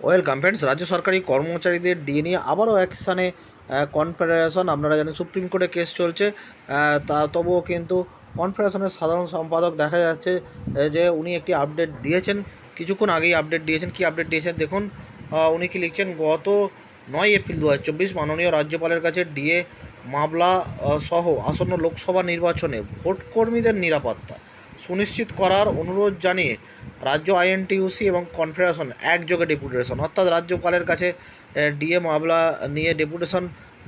Welcome friends রাজ্য সরকারি কর্মচারীদের ডিএ নিয়ে আবারও অ্যাকশানে কনফেডারেশন আপনারা জানেন সুপ্রিম কোর্টে কেস চলছে। তা তবুও কিন্তু কনফেডারেশনের সাধারণ সম্পাদক দেখা যাচ্ছে যে উনি একটি আপডেট দিয়েছেন। কিছুক্ষণ আগেই আপডেট দিয়েছেন। কি আপডেট দিয়েছেন দেখুন উনি কি লিখছেন, গত নয় এপ্রিল দু হাজার চব্বিশ মাননীয় রাজ্যপালের কাছে ডিএ মামলা সহ আসন্ন লোকসভা নির্বাচনে ভোট কর্মীদের নিরাপত্তা সুনিশ্চিত করার অনুরোধ জানিয়ে রাজ্য আইএনটিইউসি এবং কনফেডারেশন একযোগে ডেপুটেশন। অর্থাৎ রাজ্যপালের কাছে ডিএ মামলা নিয়ে ডেপুটেশন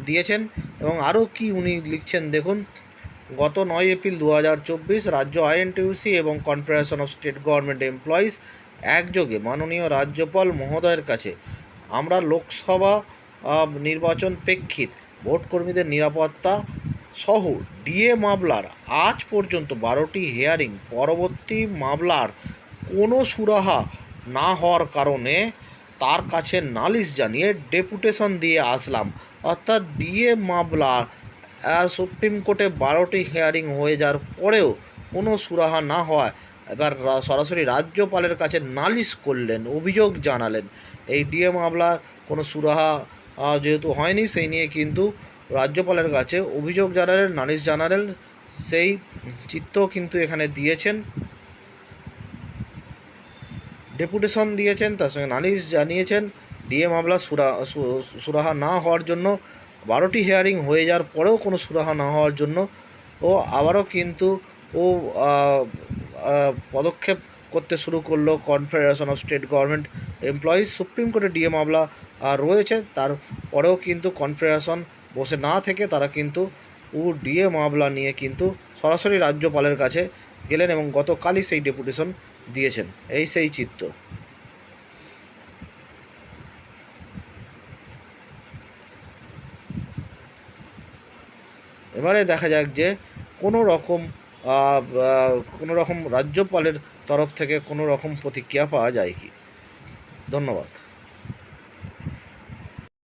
দিয়েছেন এবং আরও কি উনি লিখছেন দেখুন। গত নয় এপ্রিল দু হাজার চব্বিশ রাজ্য আইএনটিইউসি এবং confederation of state government employees একযোগে মাননীয় রাজ্যপাল মহোদয়ের কাছে, আমরা লোকসভা নির্বাচন প্রেক্ষিত ভোট কর্মীদের নিরাপত্তা সহ ডিএ মামলার আজ পর্যন্ত বারোটি হিয়ারিং পরবর্তী মামলার কোনো সুরাহা না হওয়ার কারণে তার কাছে নালিশ জানিয়ে ডেপুটেশন দিয়ে আসলাম। অর্থাৎ ডিএ মামলার আহ, সুপ্রিম কোর্টে বারোটি হিয়ারিং হয়ে যাওয়ার পরেও কোনো সুরাহা না হওয়ায় এবার সরাসরি রাজ্যপালের কাছে নালিশ করলেন অভিযোগ জানালেন। এই ডিএ মামলার কোনো সুরাহা যেহেতু হয়নি সেই নিয়ে কিন্তু রাজ্যপালের কাছে অভিযোগ জানালেন নালিশ জানালেন সেই চিত্র কিন্তু এখানে দিয়েছেন। ডেপুটেশন দিয়েছেন, তার সঙ্গে নালিশ জানিয়েছেন। ডিএ মামলা সুরা সুরাহা না হওয়ার জন্য, বারোটি হেয়ারিং হয়ে যাওয়ার পরেও কোনো সুরাহা না হওয়ার জন্য। ও আবারও কিন্তু, ও পদক্ষেপ করতে শুরু করল confederation of state government employees supreme কোর্টে ডিএ মামলা রয়েছে। তারপরেও কিন্তু কনফেডারেশন বসে না থেকে তারা কিন্তু ও ডিএ মামলা নিয়ে কিন্তু সরাসরি রাজ্যপালের কাছে গেলেন এবং গতকালই সেই ডেপুটেশন দিয়েছেন। এই সেই চিত্র। এবারে দেখা যাক যে কোনো রকম কোনো রকম রাজ্যপালের তরফ থেকে কোনো রকম প্রতিক্রিয়া পাওয়া যায় কি। ধন্যবাদ।